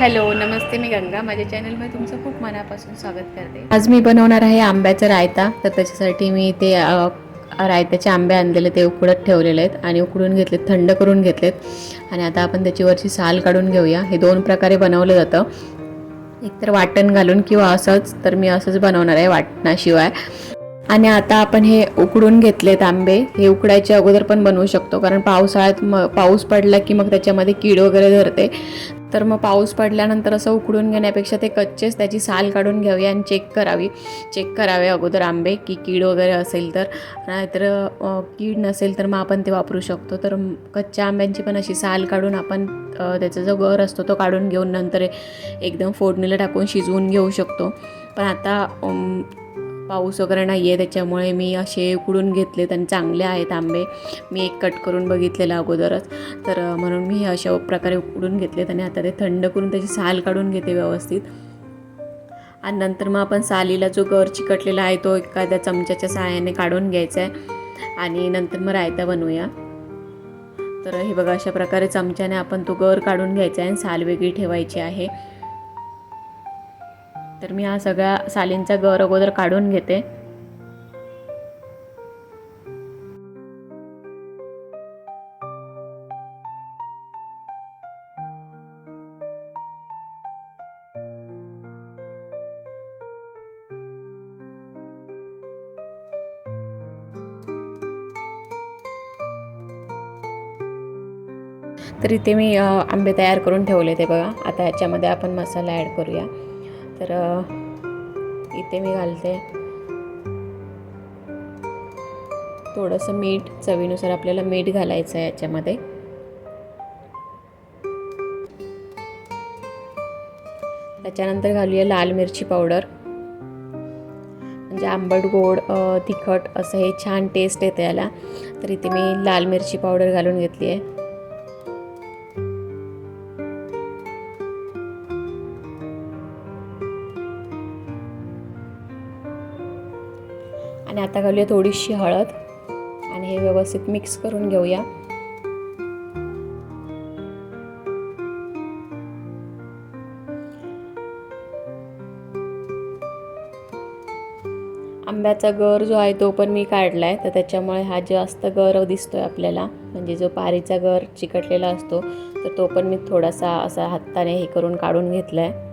Hello नमस्ते मी गंगा. माझ्या चॅनलमध्ये तुमचं खूप मनापासून स्वागत करते. आज मी बनवणार आहे आंब्याचा रायता. तर त्याच्यासाठी मी ते रायत्याचे आंबे आणलेले ते उकडत ठेवलेले आहेत आणि उकडून घेतलेत थंड करून घेतलेत. आणि आता आपण त्याची वरची साल काढून घेऊया. हे दोन प्रकारे बनवलं जातं. एकतर वाटण घालून किंवा असंच तर मी असंच बनवणार आहे वाटणाशिवाय. आणि आता आपण हे उकडून घेतलेत आंबे. हे उकडायच्या अगोदर पण बनवू शकतो कारण पावसाळ्यात म पाऊस पडला की मग त्याच्यामध्ये कीड वगैरे धरते. तर मग पाऊस पडल्यानंतर असं उकडून घेण्यापेक्षा ते कच्चेच त्याची साल काढून घ्यावी आणि चेक करावी. चेक करावे अगोदर आंबे की कीड वगैरे असेल तर. नाहीतर कीड नसेल तर मग आपण ते वापरू शकतो. तर कच्च्या आंब्यांची पण अशी साल काढून आपण त्याचा जो गर असतो तो काढून घेऊन नंतर एकदम फोडणीला टाकून शिजवून घेऊ शकतो. पण आता पाऊस वगैरे नाही आहे त्याच्यामुळे मी असे उकडून घेतलेत आणि चांगले आहेत आंबे. मी एक कट करून बघितलेलं अगोदरच. तर म्हणून मी हे अशा प्रकारे उकडून घेतलेत आणि आता ते थंड करून त्याची साल काढून घेते व्यवस्थित. आणि नंतर मग आपण सालीला जो गर चिकटलेला आहे तो एखाद्या चमच्याच्या सहाय्याने काढून घ्यायचा आहे आणि नंतर मग रायता बनवूया. तर हे बघा अशा प्रकारे चमच्याने आपण तो गर काढून घ्यायचा आहे आणि साल वेगळी ठेवायची आहे. तर मी हा सगळ्या सालींचा गर अगोदर काढून घेते. तर इथे मी आंबे तयार करून ठेवले ते बघा. आता ह्याच्यामध्ये आपण मसाला ॲड करूया. तर इथे मी घालते. थोडंसं मीठ चवीनुसार आपल्याला मीठ घालायचं आहे याच्यामध्ये. त्याच्यानंतर घालूया लाल मिरची पावडर. म्हणजे आंबट गोड तिखट असं हे छान टेस्ट येते याला. तर इथे मी लाल मिरची पावडर घालून घेतली आहे आणि आता घालूया थोडीशी हळद. आणि हे व्यवस्थित मिक्स करून घेऊया. आंब्याचा गर जो आहे तो पण मी काढला आहे तर त्याच्यामुळे हा जास्त गर दिसतोय आपल्याला. म्हणजे जो पारीचा गर चिकटलेला असतो तर तो पण मी थोडासा असा हाताने हे करून काढून घेतला आहे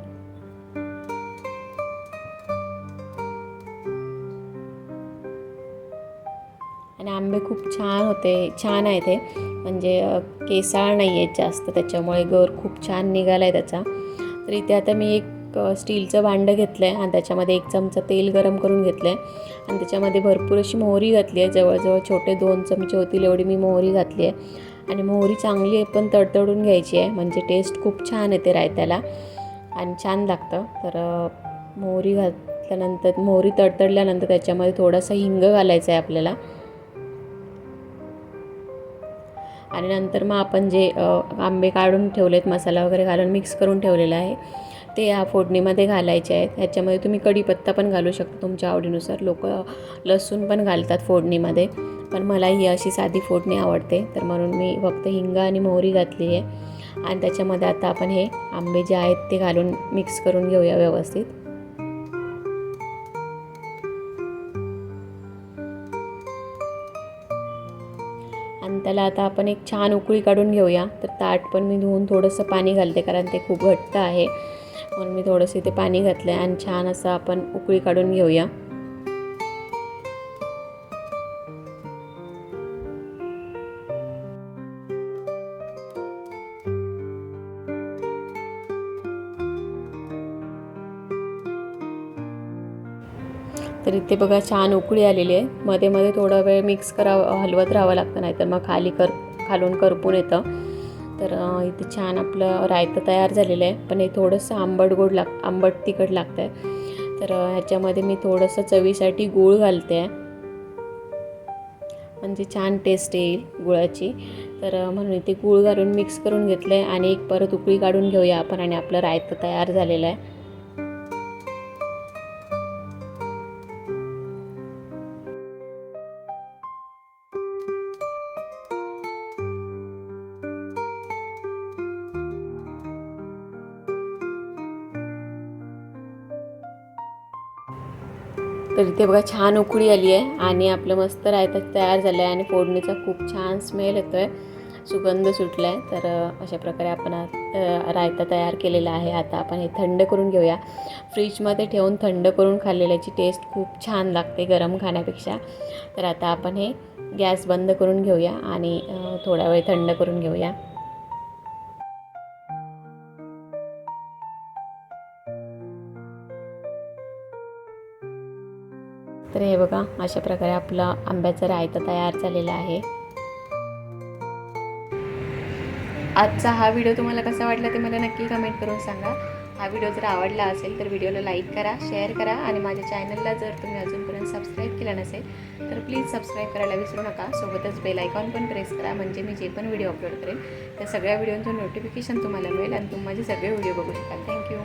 आणि आंबे खूप छान होते छान आहे ते. म्हणजे केसाळ नाही आहेत जास्त त्याच्यामुळे गर खूप छान निघाला आहे त्याचा. तर इथे आता मी एक स्टीलचं भांडं घेतलं आहे आणि त्याच्यामध्ये एक चमचा तेल गरम करून घेतलं आहे आणि त्याच्यामध्ये भरपूर अशी मोहरी घातली आहे. जवळजवळ छोटे दोन चमचे होतील एवढी मी मोहरी घातली आहे. आणि मोहरी चांगली आहे पण तडतडून घ्यायची आहे. म्हणजे टेस्ट खूप छान येते रायत्याला. आणि छान लागतं. तर मोहरी घातल्यानंतर मोहरी तडतडल्यानंतर त्याच्यामध्ये थोडासा हिंग घालायचा आहे आपल्याला. आणि नंतर मग आपण जे आंबे काढून ठेवलेत मसाला वगैरे घालून मिक्स करून ठेवलेला आहे ते या फोडणीमध्ये घालायचे आहेत. ह्याच्यामध्ये तुम्ही कढीपत्ता पण घालू शकता तुमच्या आवडीनुसार. लोक लसूण पण घालतात फोडणीमध्ये पण मला ही अशी साधी फोडणी आवडते. तर म्हणून मी फक्त हिंग आणि मोहरी घातली आहे. आणि त्याच्यामध्ये आता आपण हे आंबे जे आहेत ते घालून मिक्स करून घेऊया व्यवस्थित. त्याला आता आपण एक छान उकळी काढून घेऊया. तर ताट पण मी धुवून थोडंसं पाणी घालते कारण ते खूप घट्ट आहे. म्हणून मी थोडंसं इथे पाणी घातलं आहे आणि छान असं आपण उकळी काढून घेऊया. तर इथे बघा छान उकळी आलेली आहे. मध्ये मध्ये थोडा वेळ मिक्स करावं हलवत राहावं लागतं नाही तर मग खाली कर खालून करपून येतं. तर इथे छान आपलं रायतं तयार झालेलं आहे. पण हे थोडंसं आंबट गोड लाग आंबट तिखट लागतं आहे तर ह्याच्यामध्ये मी थोडंसं चवीसाठी गूळ घालते. आहे म्हणजे छान टेस्ट येईल गुळाची. तर म्हणून इथे गूळ घालून मिक्स करून घेतलं आहे आणि एक परत उकळी काढून घेऊया आपण आणि आपलं रायतं तयार झालेलं आहे. तर इथे बघा छान उकळी आली आहे आणि आपलं मस्त रायता तयार झालं आहे आणि फोडणीचा खूप छान स्मेल येतो आहे सुगंध सुटला आहे तर अशा प्रकारे आपण रायता तयार केलेला आहे. आता आपण हे थंड करून घेऊया. फ्रीजमध्ये ठेवून थंड करून खाल्लेल्याची टेस्ट खूप छान लागते गरम खाण्यापेक्षा. तर आता आपण हे गॅस बंद करून घेऊया आणि थोडा वेळ थंड करून घेऊया. तर हे बघा अशा प्रकारे आपला आंब्याचा रायता तयार झालेला आहे. आजचा हा व्हिडिओ तुम्हाला कसा वाटला ते मला नक्की कमेंट करून सांगा. हा व्हिडिओ जर आवडला असेल तर व्हिडिओला लाईक करा शेअर करा आणि माझ्या चॅनलला जर तुम्ही अजूनपर्यंत सबस्क्राईब केला नसेल तर प्लीज सबस्क्राईब करायला विसरू नका. सोबतच बेल आयकॉन पण प्रेस करा म्हणजे मी जे पण व्हिडिओ अपलोड करेन त्या सगळ्या व्हिडिओचं नोटिफिकेशन तुम्हाला मिळेल आणि तुम्ही माझे सगळे व्हिडिओ बघू शकाल. थँक्यू